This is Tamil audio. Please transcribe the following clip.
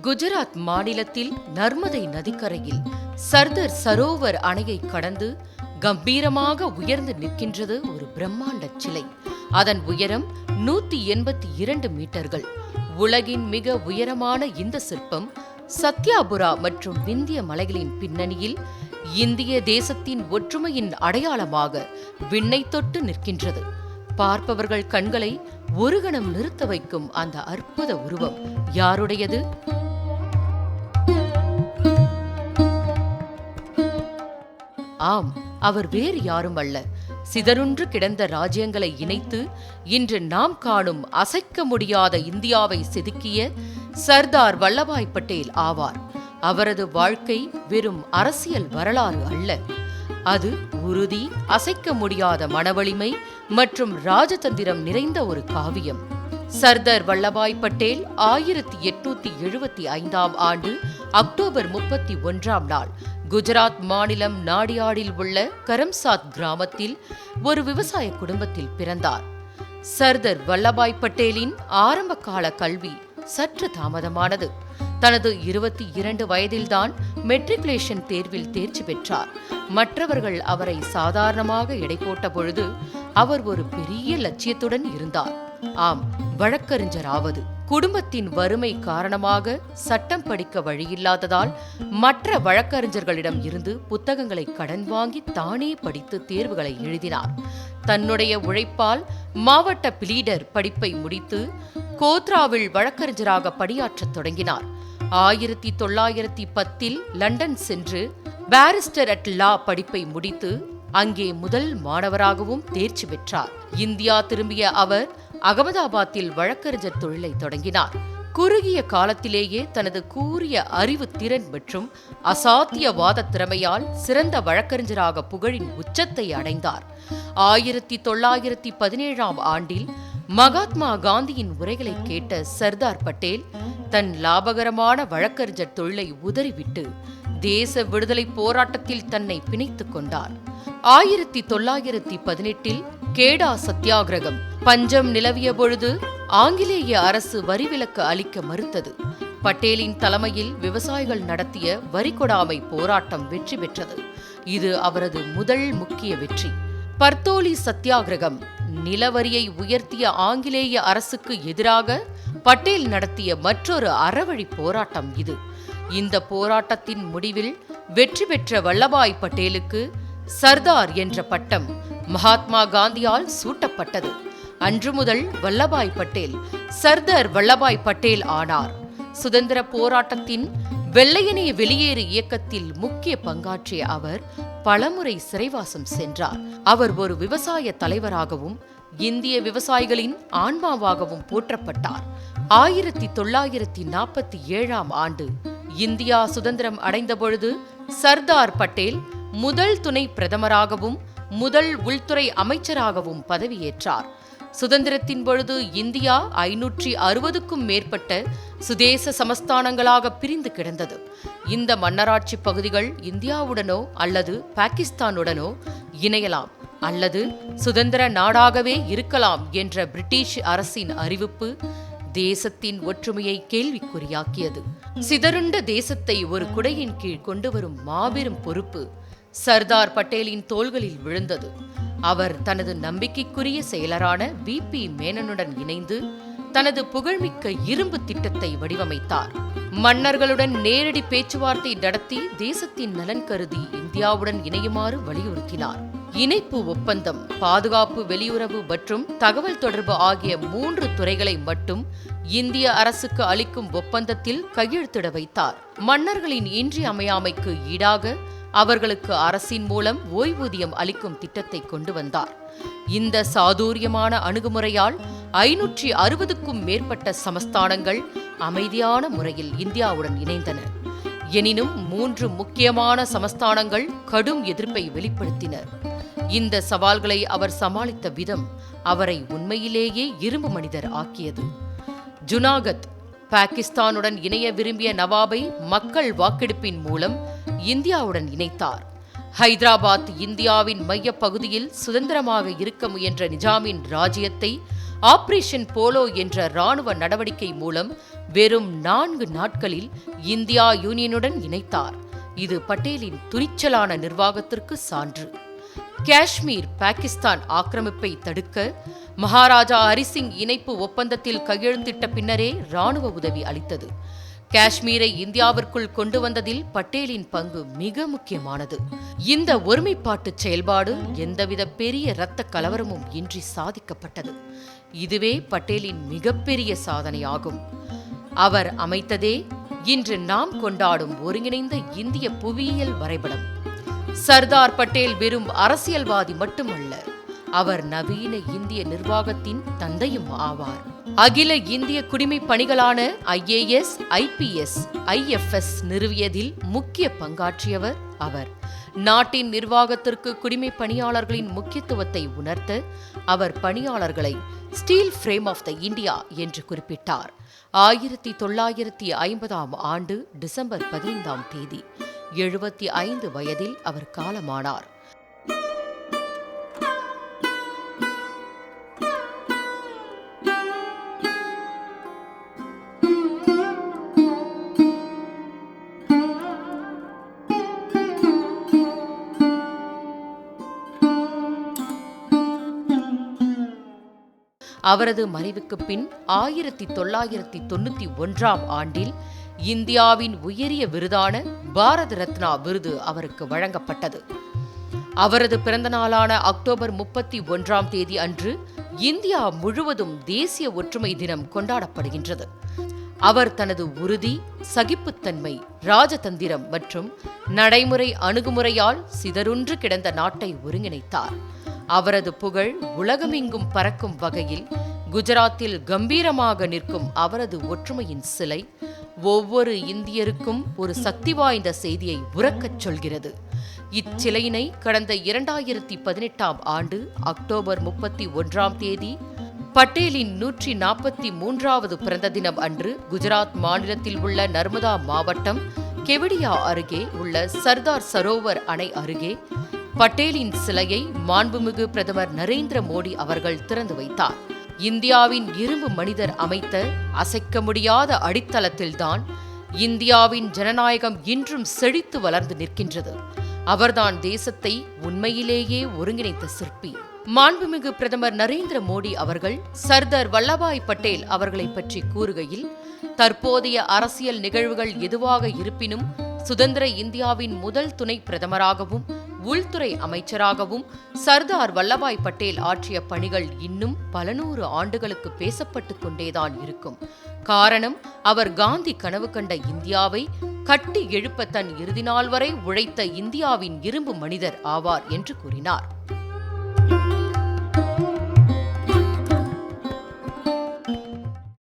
குஜராத் மாநிலத்தில் நர்மதை நதிக்கரையில் சர்தர் சரோவர் அணையை கடந்து கம்பீரமாக உயர்ந்து நிற்கின்றது ஒரு பிரம்மாண்ட சிலை. அதன் உயரம் நூத்தி எண்பத்தி இரண்டு மீட்டர்கள். உலகின் மிக உயரமான இந்த சிற்பம் சத்யாபுரா மற்றும் விந்திய மலைகளின் பின்னணியில் இந்திய தேசத்தின் ஒற்றுமையின் அடையாளமாக விண்ணை தொட்டு நிற்கின்றது. பார்ப்பவர்கள் கண்களை ஒரு கணம் நிறுத்த வைக்கும் அந்த அற்புத உருவம் யாருடையது? ஆம் அவர் வேறு யாரும் அல்ல. சிதறுன்று கிடந்த ராஜ்யங்களை இணைத்து இன்று நாம் காணும் அசைக்க முடியாத இந்தியாவை செதுக்கிய சர்தார் வல்லபாய் பட்டேல் ஆவார். அவரது வாழ்க்கை வெறும் அரசியல் வரலாறு அல்ல. அது உறுதி அசைக்க முடியாத மனவலிமை மற்றும் ராஜதந்திரம் நிறைந்த ஒரு காவியம். சர்தார் வல்லபாய் பட்டேல் ஆயிரத்தி எட்நூத்தி எழுபத்தி ஐந்தாம் ஆண்டு அக்டோபர் முப்பத்தி ஒன்றாம் நாள் குஜராத் மாநிலம் நாடியாடில் உள்ள கரம்சாத் கிராமத்தில் ஒரு விவசாய குடும்பத்தில் பிறந்தார். சர்தார் வல்லபாய் பட்டேலின் ஆரம்ப கால கல்வி சற்று தாமதமானது. தனது இருபத்தி இரண்டு வயதில்தான் மெட்ரிகுலேஷன் தேர்வில் தேர்ச்சி பெற்றார். மற்றவர்கள் அவரை சாதாரணமாக எடை போட்ட பொழுது அவர் ஒரு பெரிய லட்சியத்துடன் இருந்தார். ஆம் வழக்கறிஞராவது. குடும்பத்தின் வறுமை காரணமாக சட்டம் படிக்க வழியில்லாததால் மற்ற வழக்கறிஞர்களிடம் இருந்து புத்தகங்களை கடன் வாங்கி தானே படித்து தேர்வுகளை எழுதினார். தன்னுடைய உழைப்பால் மாவட்ட பிலீடர் படிப்பை முடித்து கோத்ராவில் வழக்கறிஞராக பணியாற்றத் தொடங்கினார். ஆயிரத்தி தொள்ளாயிரத்தி பத்தில் லண்டன் சென்று பாரிஸ்டர் அட் லா படிப்பை முடித்து அங்கே முதல் மாணவராகவும் தேர்ச்சி பெற்றார். இந்தியா திரும்பிய அவர் அகமதாபாத்தில் வழக்கறிஞர் தொழிலை தொடங்கினார். குறுகிய காலத்திலேயே தனது கூறிய அறிவு திறன் மற்றும் அசாத்தியவாத திறமையால் சிறந்த வழக்கறிஞராக புகழின் உச்சத்தை அடைந்தார். ஆயிரத்தி தொள்ளாயிரத்தி பதினேழாம் ஆண்டில் மகாத்மா காந்தியின் உரைகளை கேட்ட சர்தார் பட்டேல் தன் லாபகரமான வழக்கறிஞர் தொழிலை உதறிவிட்டு தேச விடுதலை போராட்டத்தில் தன்னை பிணைத்துக் கொண்டார். ஆயிரத்தி தொள்ளாயிரத்தி பதினெட்டில் கேடா சத்தியாகிரகம் பஞ்சம் நிலவிய பொழுது ஆங்கிலேய அரசு வரிவிலக்கு அளிக்க மறுத்தது. பட்டேலின் தலைமையில் விவசாயிகள் நடத்திய வரிகொடாமை போராட்டம் வெற்றி பெற்றது. இது அவரது முதல் முக்கிய வெற்றி. பர்தோலி சத்தியாகிரகம் நிலவரியை உயர்த்திய ஆங்கிலேய அரசுக்கு எதிராக பட்டேல் நடத்திய மற்றொரு அறவழி போராட்டம் இது. இந்த போராட்டத்தின் முடிவில் வெற்றி பெற்ற வல்லபாய் பட்டேலுக்கு சர்தார் என்ற பட்டம் மகாத்மா காந்தியால் சூட்டப்பட்டது. அன்று முதல் வல்லபாய் பட்டேல் சர்தார் வல்லபாய் பட்டேல் ஆனார். சுதந்திர போராட்டத்தின் வெள்ளையனே வெளியேறு இயக்கத்தில் முக்கிய பங்காற்றிய அவர் பலமுறை சிறைவாசம் சென்றார். அவர் ஒரு விவசாய தலைவராகவும் இந்திய விவசாயிகளின் ஆன்மாவாகவும் போற்றப்பட்டார். ஆயிரத்தி தொள்ளாயிரத்தி நாற்பத்தி ஏழாம் ஆண்டு இந்தியா சுதந்திரம் அடைந்தபொழுது சர்தார் பட்டேல் முதல் துணை பிரதமராகவும் முதல் உள்துறை அமைச்சராகவும் பதவியேற்றார். சுதந்திரத்தின் பொழுது இந்தியா ஐநூற்றி அறுபதுக்கும் மேற்பட்ட சுதேச சமஸ்தானங்களாக பிரிந்து கிடந்தது. இந்த மன்னராட்சி பகுதிகள் இந்தியாவுடனோ அல்லது பாகிஸ்தானுடனோ இணையலாம் அல்லது சுதந்திர நாடாகவே இருக்கலாம் என்ற பிரிட்டிஷ் அரசின் அறிவிப்பு தேசத்தின் ஒற்றுமையை கேள்விக்குறியாக்கியது. சிதறுண்ட தேசத்தை ஒரு குடையின் கீழ் கொண்டு வரும் மாபெரும் பொறுப்பு சர்தார் பட்டேலின் தோள்களில் விழுந்தது. அவர் தனது நம்பிக்கைக்குரிய செயலரான வி. பி. மேனனுடன் இணைந்து தனது புகழ்மிக்க இரும்பு திட்டத்தை வடிவமைத்தார். மன்னர்களுடன் நேரடி பேச்சுவார்த்தை நடத்தி தேசத்தின் நலன் கருதி இந்தியாவுடன் இணையுமாறு வலியுறுத்தினார். இணைப்பு ஒப்பந்தம் பாதுகாப்பு வெளியுறவு மற்றும் தகவல் தொடர்பு ஆகிய மூன்று துறைகளை மட்டும் இந்திய அரசுக்கு அளிக்கும் ஒப்பந்தத்தில் கையெழுத்திட வைத்தார். மன்னர்களின் இன்றியமையாமைக்கு ஈடாக அவர்களுக்கு அரசின் மூலம் ஓய்வூதியம் அளிக்கும் திட்டத்தை கொண்டு வந்தார். இந்த சாதுரியமான அணுகுமுறையால் ஐநூற்றி அறுபதுக்கும் மேற்பட்ட சமஸ்தானங்கள் அமைதியான முறையில் இந்தியாவுடன் இணைந்தன. எனினும் மூன்று முக்கியமான சமஸ்தானங்கள் கடும் எதிர்ப்பை வெளிப்படுத்தினர் இந்த சவால்களை அவர் சமாளித்த விதம் அவரை உண்மையிலேயே இரும்பு மனிதர் ஆக்கியது. ஜுனாகத் பாகிஸ்தானுடன் இணைய விரும்பிய நவாபை மக்கள் வாக்கெடுப்பின் மூலம் இந்தியாவுடன் இணைத்தார். ஹைதராபாத் இந்தியாவின் மையப் பகுதியில் சுதந்திரமாக இருக்க முயன்ற நிஜாமின் ராஜ்யத்தை ஆபரேஷன் போலோ என்ற ராணுவ நடவடிக்கை மூலம் வெறும் நான்கு நாட்களில் இந்தியா யூனியனுடன் இணைத்தார். இது பட்டேலின் துணிச்சலான நிர்வாகத்திற்கு சான்று. காஷ்மீர் பாகிஸ்தான் ஆக்கிரமிப்பை தடுக்க மகாராஜா ஹரிசிங் இணைப்பு ஒப்பந்தத்தில் கையெழுத்திட்ட பின்னரே ராணுவ உதவி அளித்தது. காஷ்மீரை இந்தியாவிற்குள் கொண்டு வந்ததில் பட்டேலின் பங்கு மிக முக்கியமானது. இந்த ஒருமைப்பாட்டு செயல்பாடு எந்தவித பெரிய இரத்த கலவரமும் இன்றி சாதிக்கப்பட்டது. இதுவே பட்டேலின் மிகப்பெரிய சாதனையாகும். அவர் அமைத்ததே இன்று நாம் கொண்டாடும் ஒருங்கிணைந்த இந்திய புவியியல் வரைபடம். சர்தார் பட்டேல் வெறும் அரசியல்வாதி மட்டுமல்ல அவர் நவீன இந்திய நிர்வாகத்தின் தந்தையும் ஆவார். அகில இந்திய குடிமை பணிகளான ஐஏஎஸ் ஐபிஎஸ் ஐஎஃப்எஸ் நிறுவியதில் முக்கிய பங்காற்றியவர் அவர். நாட்டின் நிர்வாகத்திற்கு குடிமை பணியாளர்களின் முக்கியத்துவத்தை உணர்த்த அவர் பணியாளர்களை steel frame of the India என்று குறிப்பிட்டார். ஆயிரத்தி தொள்ளாயிரத்தி ஐம்பதாம் ஆண்டு டிசம்பர் பதினைந்தாம் தேதி எழுபத்தி ஐந்து வயதில் அவர் காலமானார். அவரது மறைவுக்கு பின் ஆயிரத்தி தொள்ளாயிரத்தி தொண்ணூத்தி ஒன்றாம் ஆண்டில் இந்தியாவின் உயரிய விருதான பாரத ரத்னா விருது அவருக்கு வழங்கப்பட்டது. அவரது பிறந்த நாளான அக்டோபர் முப்பத்தி ஒன்றாம் தேதி அன்று இந்தியா முழுவதும் தேசிய ஒற்றுமை தினம் கொண்டாடப்படுகின்றது. அவர் தனது உறுதி சகிப்புத்தன்மை ராஜதந்திரம் மற்றும் நடைமுறை அணுகுமுறையால் சிதறுன்று கிடந்த நாட்டை ஒருங்கிணைத்தார். அவரது புகழ் உலகமெங்கும் பறக்கும் வகையில் குஜராத்தில் கம்பீரமாக நிற்கும் அவரது ஒற்றுமையின் சிலை ஒவ்வொரு இந்தியருக்கும் ஒரு சக்தி வாய்ந்த செய்தியை உறக்கச் சொல்கிறது. இச்சிலையினை கடந்த இரண்டாயிரத்தி பதினெட்டாம் ஆண்டு அக்டோபர் முப்பத்தி ஒன்றாம் தேதி பட்டேலின் நூற்றி நாற்பத்தி மூன்றாவது பிறந்த தினம் அன்று குஜராத் மாநிலத்தில் உள்ள நர்மதா மாவட்டம் கெவடியா அருகே உள்ள சர்தார் சரோவர் அணை அருகே பட்டேலின் சிலையை மாண்புமிகு பிரதமர் நரேந்திர மோடி அவர்கள் திறந்து வைத்தார். இந்தியாவின் இரும்பு மனிதர் அமைத்த அசைக்க முடியாத அடித்தளத்தில்தான் இந்தியாவின் ஜனநாயகம் இன்றும் செழித்து வளர்ந்து நிற்கின்றது. அவர்தான் தேசத்தை உண்மையிலேயே ஒருங்கிணைத்த சிற்பி. மாண்புமிகு பிரதமர் நரேந்திர மோடி அவர்கள் சர்தார் வல்லபாய் பட்டேல் அவர்களை பற்றி கூறுகையில் தற்போதைய அரசியல் நிகழ்வுகள் எதுவாக இருப்பினும் சுதந்திர இந்தியாவின் முதல் துணை பிரதமராகவும் உள்துறை அமைச்சராகவும் சர்தார் வல்லபாய் பட்டேல் ஆற்றிய பணிகள் இன்னும் பல நூறு ஆண்டுகளுக்கு பேசப்பட்டு கொண்டேதான் இருக்கும். காரணம் அவர் காந்தி கனவு கண்ட இந்தியாவை கட்டி எழுப்ப தன் இறுதி நாள் வரை உழைத்த இந்தியாவின் இரும்பு மனிதர் ஆவார் என்று கூறினார்.